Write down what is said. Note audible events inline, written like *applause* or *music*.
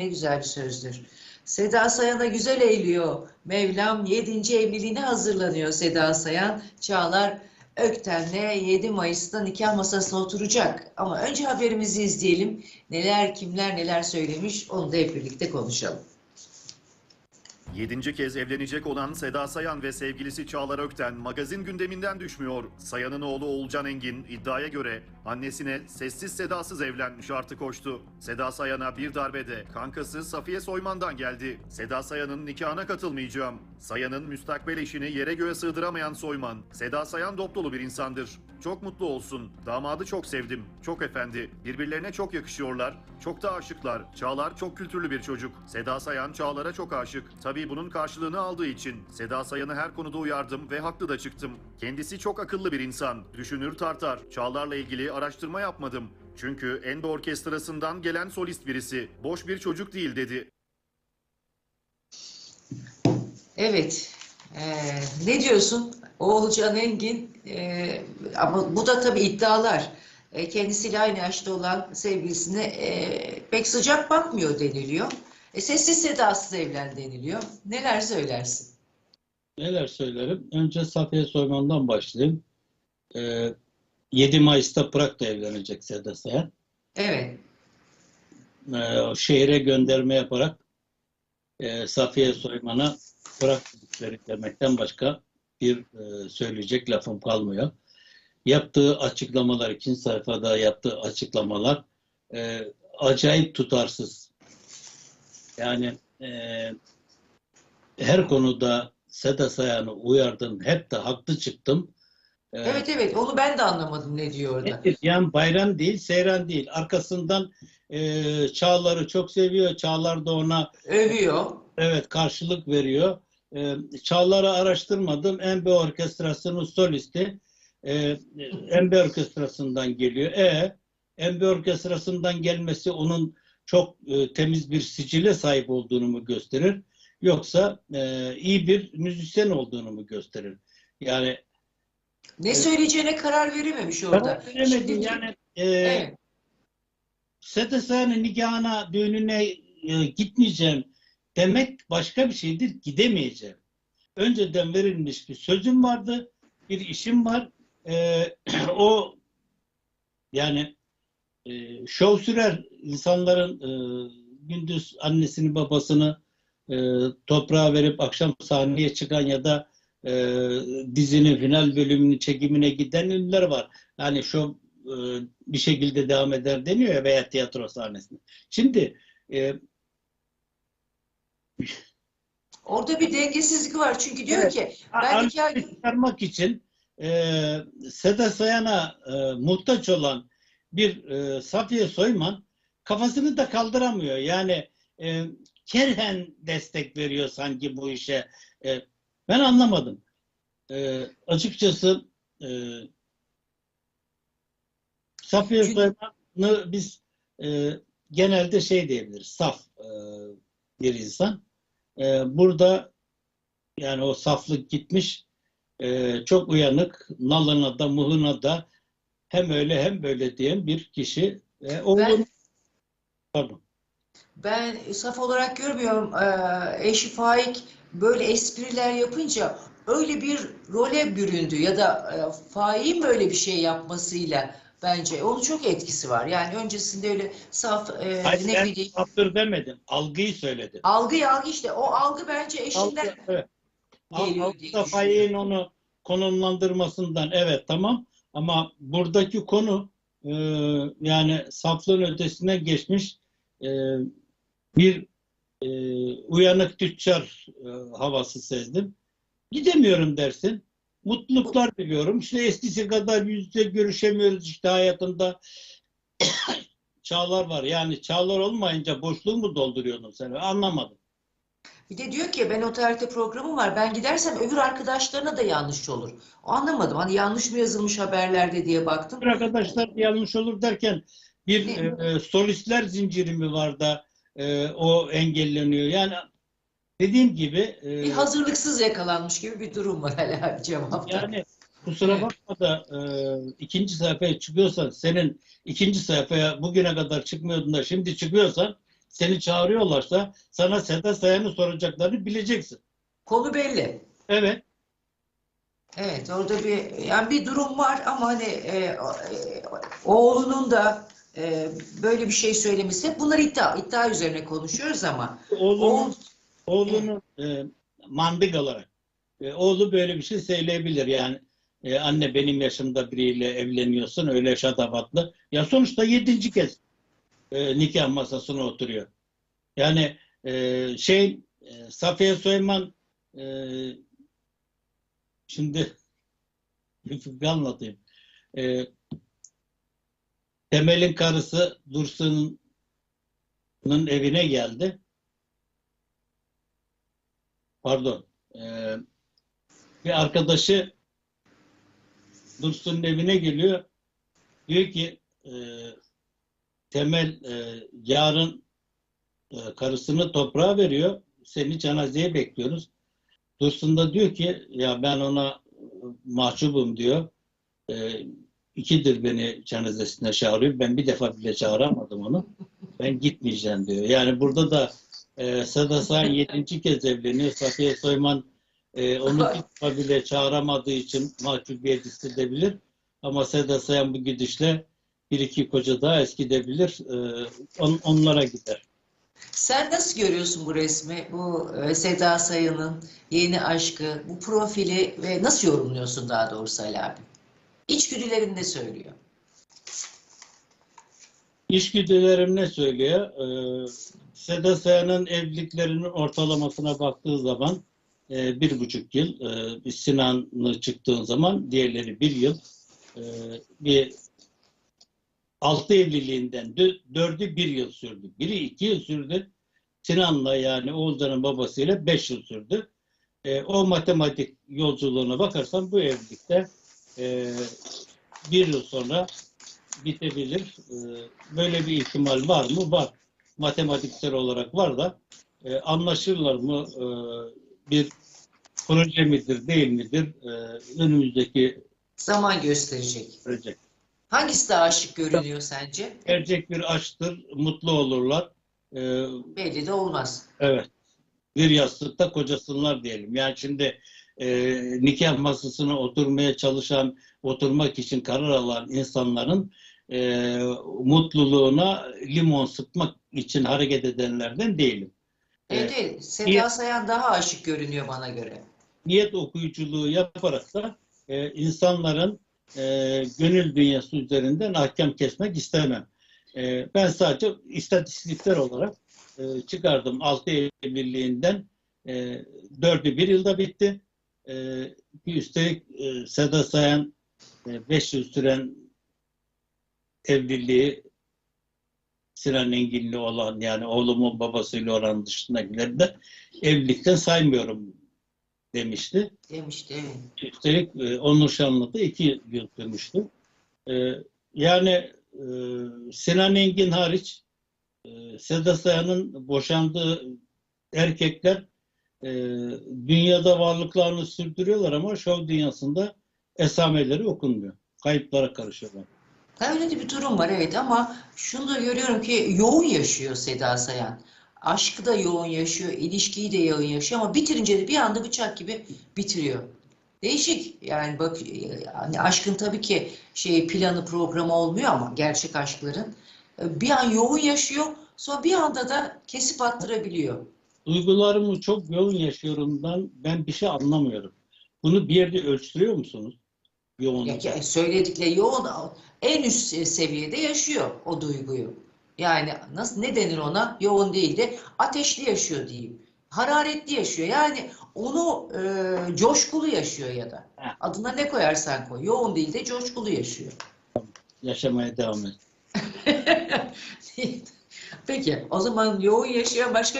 Ne güzel bir sözdür. Seda Sayan'a güzel eğiliyor. Mevlam 7. evliliğine hazırlanıyor Seda Sayan. Çağlar Ökten'le 7 Mayıs'ta nikah masasına oturacak. Ama önce haberimizi izleyelim. Neler kimler neler söylemiş onu da hep birlikte konuşalım. Yedinci kez evlenecek olan Seda Sayan ve sevgilisi Çağlar Ökten magazin gündeminden düşmüyor. Sayan'ın oğlu Oğulcan Engin iddiaya göre annesine sessiz sedasız evlen şartı koştu. Seda Sayan'a bir darbede kankası Safiye Soyman'dan geldi. Seda Sayan'ın nikahına katılmayacağım. Sayan'ın müstakbel eşini yere göğe sığdıramayan Soyman, Seda Sayan dop dolu bir insandır. Çok mutlu olsun. Damadı çok sevdim. Çok efendi. Birbirlerine çok yakışıyorlar. Çok da aşıklar. Çağlar çok kültürlü bir çocuk. Seda Sayan Çağlar'a çok aşık. Tabii bunun karşılığını aldığı için Seda Sayan'ı her konuda uyardım ve haklı da çıktım. Kendisi çok akıllı bir insan. Düşünür tartar. Çağlar'la ilgili araştırma yapmadım. Çünkü Endo Orkestrası'ndan gelen solist birisi. Boş bir çocuk değil dedi. Evet. Ee, ne diyorsun? Oğulcan Engin e, ama bu da tabii iddialar. E, kendisiyle aynı yaşta olan sevgilisine e, pek sıcak bakmıyor deniliyor. E, sessiz sedasız evlen deniliyor. Neler söylersin? Neler söylerim? Önce Safiye Soyman'dan başlayayım. Ee, 7 Mayıs'ta Prag'da evlenecek Seda Sayan. Evet. O şehire gönderme yaparak e, Safiye Soyman'a Prag demekten başka bir e, söyleyecek lafım kalmıyor. Yaptığı açıklamalar, ikinci sayfada yaptığı açıklamalar e, acayip tutarsız. Yani e, her konuda Seda Sayan'ı uyardım, hep de haklı çıktım. Ee, Evet evet onu ben de anlamadım ne diyor orada. Nedir? Yani bayram değil, seyran değil. Arkasından e, Çağlar'ı çok seviyor. Çağlar da ona Övüyor. Evet karşılık veriyor. E, Çağlar'ı araştırmadım. MB Orkestrası'nın solisti. E, MB Orkestrası'ndan geliyor. E, MB Orkestrası'ndan gelmesi onun çok e, temiz bir sicile sahip olduğunu mu gösterir? Yoksa e, iyi bir müzisyen olduğunu mu gösterir? Yani Ne söyleyeceğine karar verememiş orada. karar veremedim. Yani e, Evet. Seda Sayan'ın nikahına, düğününe e, gitmeyeceğim demek başka bir şeydir. Gidemeyeceğim. Önceden verilmiş bir sözüm vardı. Bir işim var. E, *clears throat* o yani e, şov sürer. insanların e, gündüz annesini babasını e, toprağa verip akşam sahneye çıkan ya da e, dizinin final bölümünün çekimine giden ünlüler var. Yani şov e, bir şekilde devam eder deniyor ya veya tiyatro sahnesinde. Şimdi e, Orada bir dengesizlik var. Çünkü diyor Evet. ki ben nikah arşivi çıkarmak için e, Seda Sayan'a e, muhtaç olan bir e, Safiye Soyman kafasını da kaldıramıyor. Yani e, kerhen destek veriyor sanki bu işe. E, ben anlamadım. E, açıkçası e, Safiye Çünkü- Soyman'ı biz e, genelde şey diyebiliriz. Saf e, bir insan. E, burada yani o saflık gitmiş. Ee, çok uyanık, nalına da muhuna da hem öyle hem böyle diyen bir kişi. Ee, oğlum, Ben- pardon. Ben saf olarak görmüyorum. Ee, eşi Faik böyle espriler yapınca öyle bir role büründü ya da e, Faik'in böyle bir şey yapmasıyla bence onun çok etkisi var. Yani öncesinde öyle saf e, Hayır, ne ben bileyim saftır demedim. Algıyı söyledim. algı algı işte o algı bence eşinden Algı, evet. geliyor diye onu konumlandırmasından evet tamam ama buradaki konu e, yani saflığın ötesine geçmiş e, bir e, uyanık tüccar e, havası sezdim. Gidemiyorum dersin. Mutluluklar diliyorum. İşte eskisi kadar yüz yüze görüşemiyoruz işte hayatında. *coughs* çağlar var. Yani çağlar olmayınca boşluğu mu dolduruyordun sen? Anlamadım. Bir de diyor ki ben o tarihte programım var. Ben gidersem öbür arkadaşlarına da yanlış olur. O anlamadım. Hani yanlış mı yazılmış haberlerde diye baktım. Bir arkadaşlar yanlış olur derken bir Ne? e, solistler zinciri mi var da e, o engelleniyor? Yani dediğim gibi e, Bir hazırlıksız yakalanmış gibi bir durum var hala bir cevapta. yani kusura bakma da e, ikinci sayfaya çıkıyorsan senin ikinci sayfaya bugüne kadar çıkmıyordun da şimdi çıkıyorsan seni çağırıyorlarsa sana Seda Sayan'ı soracaklarını bileceksin. Konu belli. Evet. Evet orada bir yani bir durum var ama hani e, e, oğlunun da e, böyle bir şey söylemesi bunlar iddia iddia üzerine konuşuyoruz ama Oğlunun, oğul oğlunun e, mantık olarak e, oğlu böyle bir şey söyleyebilir. Yani e, anne benim yaşımda biriyle evleniyorsun öyle şatafatlı. Ya sonuçta yedinci kez e, nikah masasına oturuyor. Yani e, şey e, Safiye Soyman e, şimdi *laughs* bir anlatayım. E, Temel'in karısı Dursun'un evine geldi. Pardon. E, bir arkadaşı Dursun'un evine geliyor. Diyor ki e, Temel e, yarın e, karısını toprağa veriyor. Seni cenazeye bekliyoruz. Dursun da diyor ki ya ben ona e, mahcubum diyor. E, ikidir beni cenazesine çağırıyor. Ben bir defa bile çağıramadım onu. Ben gitmeyeceğim diyor. Yani burada da e, Seda Sayan yedinci kez evleniyor. Safiye Soyman e, onu defa bile çağıramadığı için mahcubiyet hissedebilir. Ama Seda Sayan bu gidişle bir iki koca daha eskidebilir. E, on- onlara gider. sen nasıl görüyorsun bu resmi, bu e, Seda Sayan'ın yeni aşkı, bu profili ve nasıl yorumluyorsun daha doğrusu Ali abi? İçgüdülerin ne söylüyor? İşgüdülerim ne söylüyor? Ee, Seda Sayan'ın evliliklerinin ortalamasına baktığı zaman e, bir buçuk yıl, e, bir Sinan'lı çıktığın zaman diğerleri bir yıl, e, bir altı evliliğinden dö- dördü bir yıl sürdü. Biri iki yıl sürdü. Sinan'la yani Oğuzcan'ın babasıyla beş yıl sürdü. E, o matematik yolculuğuna bakarsan bu evlilikte e, bir yıl sonra bitebilir. Ee, Böyle bir ihtimal var mı? Var. Matematiksel olarak var da e, anlaşırlar mı? Ee, Bir proje midir, değil midir? Ee, Önümüzdeki Zaman gösterecek. sürecek. Hangisi daha aşık görünüyor sence? Gerçek bir aşktır, mutlu olurlar. Ee, Belli de olmaz. Evet. Bir yastıkta kocasınlar diyelim. Yani şimdi e, nikah masasına oturmaya çalışan, oturmak için karar alan insanların e, mutluluğuna limon sıkmak için hareket edenlerden değilim. Evet, evet. Seda Sayan daha aşık görünüyor bana göre. Niyet okuyuculuğu yaparak da e, insanların e, gönül dünyası üzerinden ahkam kesmek istemem. E, ben sadece istatistikler olarak e, çıkardım. 6 evliliğinden e, 4'ü bir yılda bitti. E, üstelik e, Seda Sayan 5 yıl süren evliliği Sinan Engin'le olan yani oğlumun babasıyla olan dışındakileri de evlilikten saymıyorum demişti. Demişti evet. Üstelik e, Onur Şanlı da iki yıl sürmüştü. E, yani e, Sinan Engin hariç e, Seda Sayan'ın boşandığı erkekler e, dünyada varlıklarını sürdürüyorlar ama şov dünyasında esameleri okunmuyor. Kayıplara karışıyorlar. Öyle de bir durum var evet ama şunu da görüyorum ki yoğun yaşıyor Seda Sayan. Aşkı da yoğun yaşıyor, ilişkiyi de yoğun yaşıyor ama bitirince de bir anda bıçak gibi bitiriyor. Değişik yani bak yani aşkın tabii ki şey planı programı olmuyor ama gerçek aşkların bir an yoğun yaşıyor sonra bir anda da kesip attırabiliyor. Duygularımı çok yoğun yaşıyorumdan ben bir şey anlamıyorum. Bunu bir yerde ölçtürüyor musunuz? Yoğun. Ya, ya söyledikleri yoğun en üst seviyede yaşıyor o duyguyu. Yani nasıl ne denir ona? Yoğun değil de ateşli yaşıyor diyeyim. Hararetli yaşıyor. Yani onu e, coşkulu yaşıyor ya da. Heh. Adına ne koyarsan koy. Yoğun değil de coşkulu yaşıyor. Yaşamaya devam et. *laughs* Peki o zaman yoğun yaşayan başka